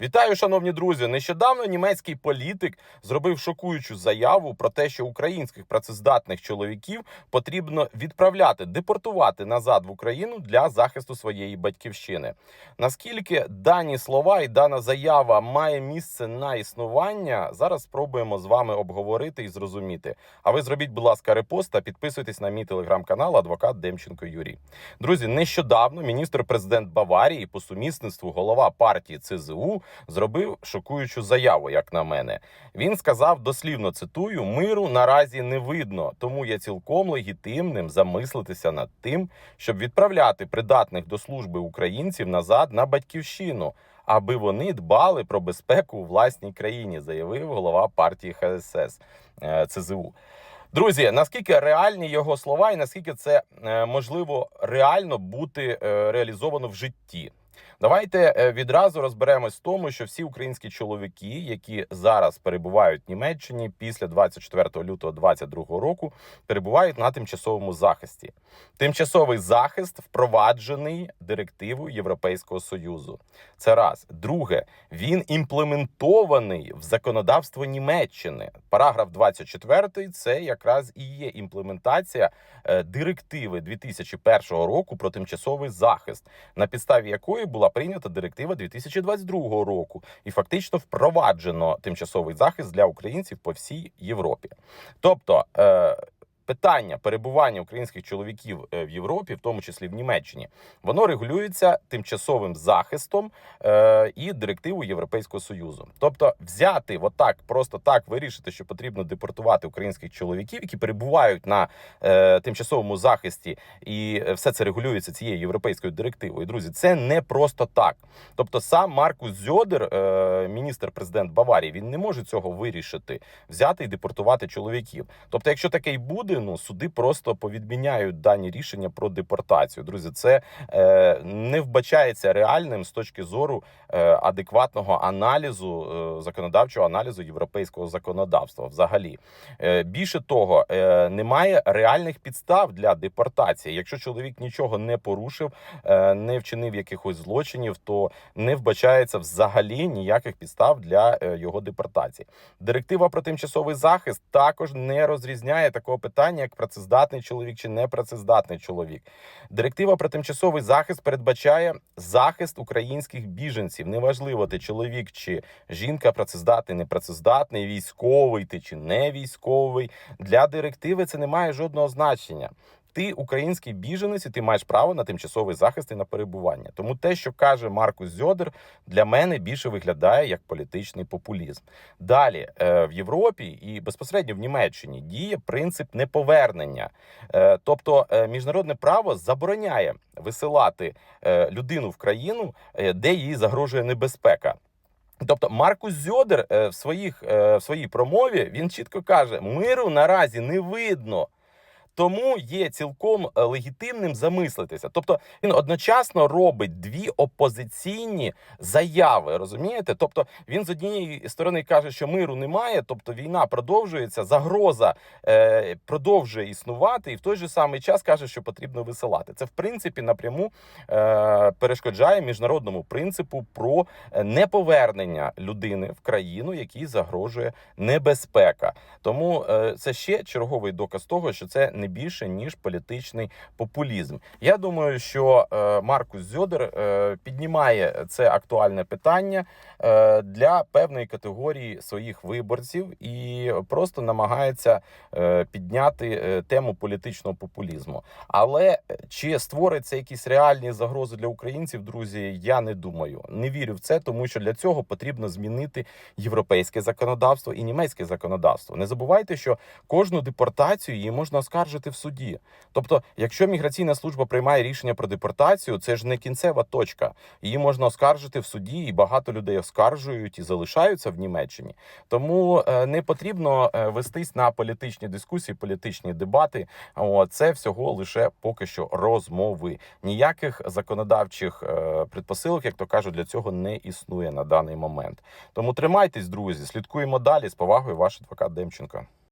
Вітаю, шановні друзі! Нещодавно німецький політик зробив шокуючу заяву про те, що українських працездатних чоловіків потрібно відправляти, депортувати назад в Україну для захисту своєї батьківщини. Наскільки дані слова і дана заява має місце на існування, зараз спробуємо з вами обговорити і зрозуміти. А ви зробіть, будь ласка, репост та підписуйтесь на мій телеграм-канал Адвокат Демченко Юрій. Друзі, нещодавно міністр-президент Баварії по сумісництву голова партії ЦЗУ зробив шокуючу заяву, як на мене. Він сказав дослівно цитую: миру наразі не видно, тому є цілком легітимним замислитися над тим, щоб відправляти придатних до служби українців назад на батьківщину. Аби вони дбали про безпеку у власній країні, заявив голова партії ХСС е, ЦЗУ. Друзі, наскільки реальні його слова, і наскільки це е, можливо реально бути е, реалізовано в житті? Давайте е, відразу розберемось в тому, що всі українські чоловіки, які зараз перебувають в Німеччині після 24 лютого 2022 року, перебувають на тимчасовому захисті. Тимчасовий захист впроваджений директивою Європейського союзу. Це раз. Друге, він імплементований в законодавство Німеччини. Параграф 24 – це якраз і є імплементація е, директиви 2001 року про тимчасовий захист, на підставі якої була прийнята директива 2022 року, і фактично впроваджено тимчасовий захист для українців по всій Європі. Тобто. Е, Питання перебування українських чоловіків е, в Європі, в тому числі в Німеччині, воно регулюється тимчасовим захистом е, і директивою Європейського союзу. Тобто, взяти отак, просто так вирішити, що потрібно депортувати українських чоловіків, які перебувають на е, тимчасовому захисті, і все це регулюється цією європейською директивою. Друзі, це не просто так. Тобто, сам Маркус Зьодер, е, міністр президент Баварії, він не може цього вирішити, взяти і депортувати чоловіків. Тобто, якщо таке й буде, ну суди просто повідміняють дані рішення про депортацію. Друзі, це е, не вбачається реальним з точки зору е, адекватного аналізу е, законодавчого аналізу європейського законодавства. Взагалі, е, більше того, е, немає реальних підстав для депортації. Якщо чоловік нічого не порушив, е, не вчинив якихось злочинів, то не вбачається взагалі ніяких підстав для е, його депортації. Директива про тимчасовий захист також не розрізняє такого питання, як працездатний чоловік чи непрацездатний чоловік. Директива про тимчасовий захист передбачає захист українських біженців. Неважливо, ти чоловік чи жінка, працездатний, непрацездатний, військовий ти чи не військовий. Для директиви це не має жодного значення. Ти український біженець, і ти маєш право на тимчасовий захист і на перебування. Тому те, що каже Маркус Зьодер, для мене більше виглядає як політичний популізм. Далі е, в Європі і безпосередньо в Німеччині діє принцип неповернення, Е, тобто е, міжнародне право забороняє висилати людину в країну, де їй загрожує небезпека. Тобто Маркус Зьодер в своїх в своїй промові він чітко каже: миру наразі не видно. Тому є цілком е, легітимним замислитися. Тобто він одночасно робить дві опозиційні заяви. Розумієте? Тобто він з однієї сторони каже, що миру немає, тобто війна продовжується, загроза е, продовжує існувати, і в той же самий час каже, що потрібно висилати. Це в принципі напряму е, перешкоджає міжнародному принципу про е, неповернення людини в країну, якій загрожує небезпека. Тому е, це ще черговий доказ того, що це не більше ніж політичний популізм. Я думаю, що е, Маркус Зьодер е, піднімає це актуальне питання е, для певної категорії своїх виборців і просто намагається підняти тему політичного популізму. Але чи створиться якісь реальні загрози для українців, друзі? Я не думаю. Не вірю в це, тому що для цього потрібно змінити європейське законодавство і німецьке законодавство. Не забувайте, що кожну депортацію її можна оскаржити в суді. Тобто, якщо міграційна служба приймає рішення про депортацію, це ж не кінцева точка. Її можна оскаржити в суді, і багато людей оскаржують і залишаються в Німеччині. Тому е, не потрібно е, вестись на політичні дискусії, політичні дебати. Це всього лише поки що розмови. Ніяких законодавчих е, предпосилок, як то кажуть, для цього не існує на даний момент. Тому тримайтесь, друзі, слідкуємо далі з повагою. Ваш адвокат Демченко.